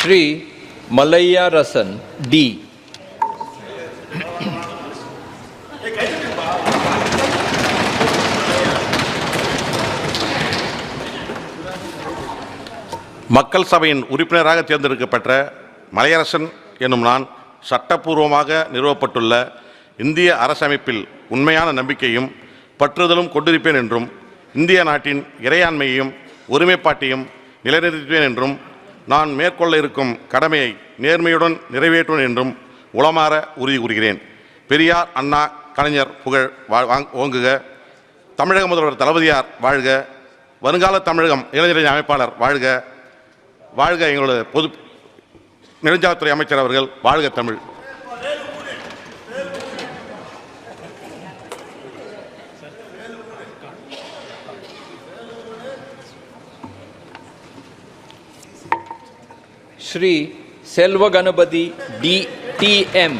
Sri மலையாரசன் D. மக்கள் சபையின் உறுப்பினராக தேர்ந்தெடுக்கப்பட்ட மலையரசன் என்னும் நான் சட்டப்பூர்வமாக நிறுவப்பட்டுள்ள இந்திய அரசமைப்பில் உண்மையான நம்பிக்கையும் பற்றுதலும் கொண்டிருப்பேன் என்றும் இந்திய நாட்டின் இறையாண்மையையும் ஒருமைப்பாட்டையும் நிலைநிறுத்துவேன் என்றும் நான் மேற்கொள்ள இருக்கும் கடமையை நேர்மையுடன் நிறைவேற்றுவேன் என்றும் உளமாற உறுதி கூறுகிறேன். பெரியார் அண்ணா கலைஞர் புகழ் வாங்- ஓங்குக. தமிழக முதல்வர் தளபதியார் வாழ்க. வருங்கால தமிழகம் இளைஞரணி அமைப்பாளர் வாழ்க. வாழ்க எங்களோட பொது நெடுஞ்சாலைத்துறை அமைச்சர் அவர்கள் வாழ்க Tamil. Shri Selva Ganapathi D T M.